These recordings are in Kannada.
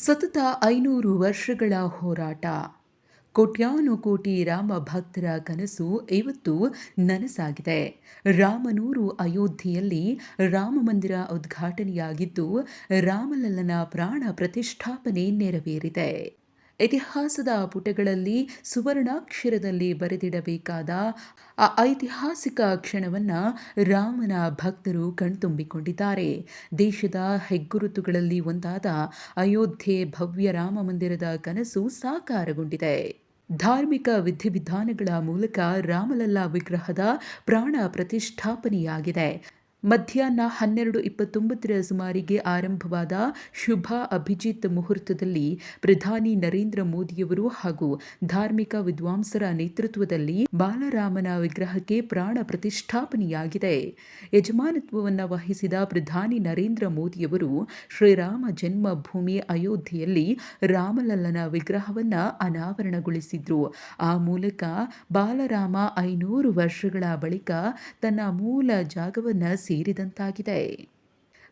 ಸತತ ಐನೂರು ವರ್ಷಗಳ ಹೋರಾಟ. ಕೋಟ್ಯಾನುಕೋಟಿ ರಾಮ ಭಕ್ತರ ಕನಸು ಇವತ್ತು ನನಸಾಗಿದೆ. ರಾಮನೂರು ಅಯೋಧ್ಯೆಯಲ್ಲಿ ರಾಮ ಮಂದಿರ ಉದ್ಘಾಟನೆಯಾಗಿದ್ದು ರಾಮಲಲ್ಲನ ಪ್ರಾಣ ಪ್ರತಿಷ್ಠಾಪನೆ ನೆರವೇರಿದೆ. ಇತಿಹಾಸದ ಪುಟಗಳಲ್ಲಿ ಸುವರ್ಣಾಕ್ಷರದಲ್ಲಿ ಬರೆದಿಡಬೇಕಾದ ಆ ಐತಿಹಾಸಿಕ ಕ್ಷಣವನ್ನು ರಾಮನ ಭಕ್ತರು ಕಣ್ತುಂಬಿಕೊಂಡಿದ್ದಾರೆ. ದೇಶದ ಹೆಗ್ಗುರುತುಗಳಲ್ಲಿ ಒಂದಾದ ಅಯೋಧ್ಯೆ ಭವ್ಯ ರಾಮ ಮಂದಿರದ ಕನಸು ಸಾಕಾರಗೊಂಡಿದೆ. ಧಾರ್ಮಿಕ ವಿಧಿವಿಧಾನಗಳ ಮೂಲಕ ರಾಮಲಲ್ಲಾ ವಿಗ್ರಹದ ಪ್ರಾಣ ಪ್ರತಿಷ್ಠಾಪನೆಯಾಗಿದೆ. ಮಧ್ಯಾಹ್ನ ಹನ್ನೆರಡು ಇಪ್ಪತ್ತೊಂಬತ್ತರ ಸುಮಾರಿಗೆ ಆರಂಭವಾದ ಶುಭ ಅಭಿಜಿತ್ ಮುಹೂರ್ತದಲ್ಲಿ ಪ್ರಧಾನಿ ನರೇಂದ್ರ ಮೋದಿಯವರು ಹಾಗೂ ಧಾರ್ಮಿಕ ವಿದ್ವಾಂಸರ ನೇತೃತ್ವದಲ್ಲಿ ಬಾಲರಾಮನ ವಿಗ್ರಹಕ್ಕೆ ಪ್ರಾಣ ಪ್ರತಿಷ್ಠಾಪನೆಯಾಗಿದೆ. ಯಜಮಾನತ್ವವನ್ನು ವಹಿಸಿದ ಪ್ರಧಾನಿ ನರೇಂದ್ರ ಮೋದಿಯವರು ಶ್ರೀರಾಮ ಜನ್ಮಭೂಮಿ ಅಯೋಧ್ಯೆಯಲ್ಲಿ ರಾಮಲಲ್ಲನ ವಿಗ್ರಹವನ್ನು ಅನಾವರಣಗೊಳಿಸಿದ್ರು. ಆ ಮೂಲಕ ಬಾಲರಾಮ ಐನೂರು ವರ್ಷಗಳ ಬಳಿಕ ತನ್ನ ಮೂಲ ಜಾಗವನ್ನು ಸೇರಿದಂತಾಗಿದೆ.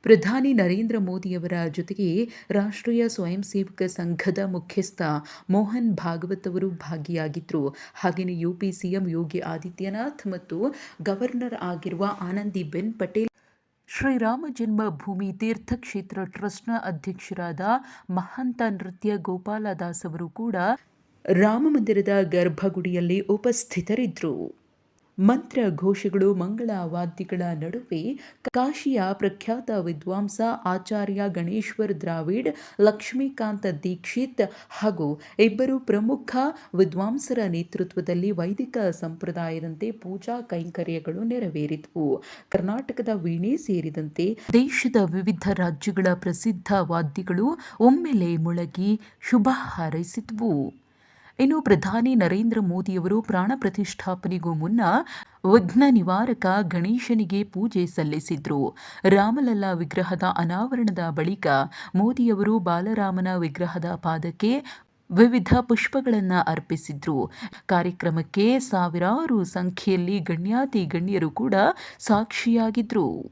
ಪ್ರಧಾನಿ ನರೇಂದ್ರ ಮೋದಿಯವರ ಜೊತೆಗೆ ರಾಷ್ಟ್ರೀಯ ಸ್ವಯಂ ಸೇವಕ ಸಂಘದ ಮುಖ್ಯಸ್ಥ ಮೋಹನ್ ಭಾಗವತ್ ಅವರು ಭಾಗಿಯಾಗಿದ್ದರು ಹಾಗೆಯೇ ಯುಪಿ ಸಿಎಂ ಯೋಗಿ ಆದಿತ್ಯನಾಥ್ ಮತ್ತು ಗವರ್ನರ್ ಆಗಿರುವ ಆನಂದಿ ಬೆನ್ ಪಟೇಲ್ ಶ್ರೀರಾಮ ಜನ್ಮಭೂಮಿ ತೀರ್ಥಕ್ಷೇತ್ರ ಟ್ರಸ್ಟ್ನ ಅಧ್ಯಕ್ಷರಾದ ಮಹಂತ ನೃತ್ಯ ಗೋಪಾಲದಾಸ್ ಅವರು ಕೂಡ ರಾಮ ಮಂದಿರದ ಗರ್ಭಗುಡಿಯಲ್ಲಿ ಉಪಸ್ಥಿತರಿದ್ದರು ಮಂತ್ರ ಘೋಷಗಳು, ಮಂಗಳ ವಾದ್ಯಗಳ ನಡುವೆ ಕಾಶಿಯ ಪ್ರಖ್ಯಾತ ವಿದ್ವಾಂಸ ಆಚಾರ್ಯ ಗಣೇಶ್ವರ್ ದ್ರಾವಿಡ್, ಲಕ್ಷ್ಮೀಕಾಂತ ದೀಕ್ಷಿತ್ ಹಾಗೂ ಇಬ್ಬರು ಪ್ರಮುಖ ವಿದ್ವಾಂಸರ ನೇತೃತ್ವದಲ್ಲಿ ವೈದಿಕ ಸಂಪ್ರದಾಯದಂತೆ ಪೂಜಾ ಕೈಂಕರ್ಯಗಳು ನೆರವೇರಿದವು. ಕರ್ನಾಟಕದ ವೀಣೆ ಸೇರಿದಂತೆ ದೇಶದ ವಿವಿಧ ರಾಜ್ಯಗಳ ಪ್ರಸಿದ್ಧ ವಾದ್ಯಗಳು ಒಮ್ಮೆಲೆ ಮೊಳಗಿ ಶುಭ ಹಾರೈಸಿದ್ವು. ಇನ್ನು ಪ್ರಧಾನಿ ನರೇಂದ್ರ ಮೋದಿಯವರು ಪ್ರಾಣ ಪ್ರತಿಷ್ಠಾಪನೆಗೂ ಮುನ್ನ ವಿಘ್ನ ನಿವಾರಕ ಗಣೇಶನಿಗೆ ಪೂಜೆ ಸಲ್ಲಿಸಿದ್ರು. ರಾಮಲಲ್ಲಾ ವಿಗ್ರಹದ ಅನಾವರಣದ ಬಳಿಕ ಮೋದಿಯವರು ಬಾಲರಾಮನ ವಿಗ್ರಹದ ಪಾದಕ್ಕೆ ವಿವಿಧ ಪುಷ್ಪಗಳನ್ನು ಅರ್ಪಿಸಿದ್ರು. ಕಾರ್ಯಕ್ರಮಕ್ಕೆ ಸಾವಿರಾರು ಸಂಖ್ಯೆಯಲ್ಲಿ ಗಣ್ಯಾತಿ ಗಣ್ಯರು ಕೂಡ ಸಾಕ್ಷಿಯಾಗಿದ್ರು.